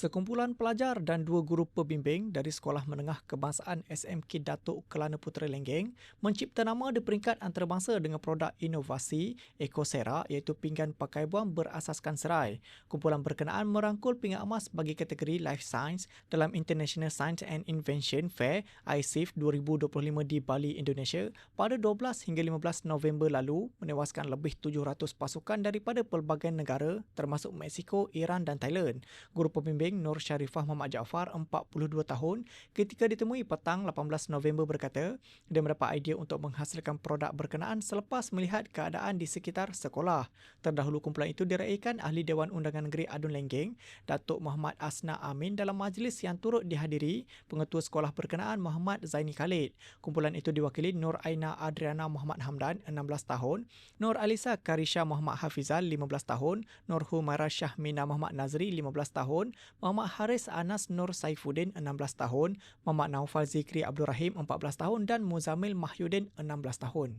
Sekumpulan pelajar dan dua guru pembimbing dari Sekolah Menengah Kebangsaan SMK Datuk Kelana Putera Lenggeng mencipta nama di peringkat antarabangsa dengan produk inovasi Ecosera iaitu pinggan pakai buang berasaskan serai. Kumpulan berkenaan merangkul pinggan emas bagi kategori Life Science dalam International Science and Invention Fair ISIF 2025 di Bali, Indonesia pada 12 hingga 15 November lalu menewaskan lebih 700 pasukan daripada pelbagai negara termasuk Mexico, Iran dan Thailand. Guru pembimbing Penting Nur Sharifah Muhammad Jaafar, 42 tahun, ketika ditemui petang 18 November berkata, dia mendapat idea untuk menghasilkan produk berkenaan selepas melihat keadaan di sekitar sekolah. Terdahulu kumpulan itu diraikan Ahli Dewan Undangan Negeri Adun Lenggeng, Datuk Muhammad Asna Amin dalam majlis yang turut dihadiri Pengetua Sekolah Berkenaan Muhammad Zaini Khalid. Kumpulan itu diwakili Nur Aina Adriana Muhammad Hamdan, 16 tahun, Nur Alisa Karisha Muhammad Hafizal, 15 tahun, Nur Humaira Syahmina Muhammad Nazri, 15 tahun, Muhammad Haris Anas Nur Saifuddin 16 tahun, Muhammad Naufal Zikri Abdul Rahim 14 tahun dan Muzamil Mahyudin 16 tahun.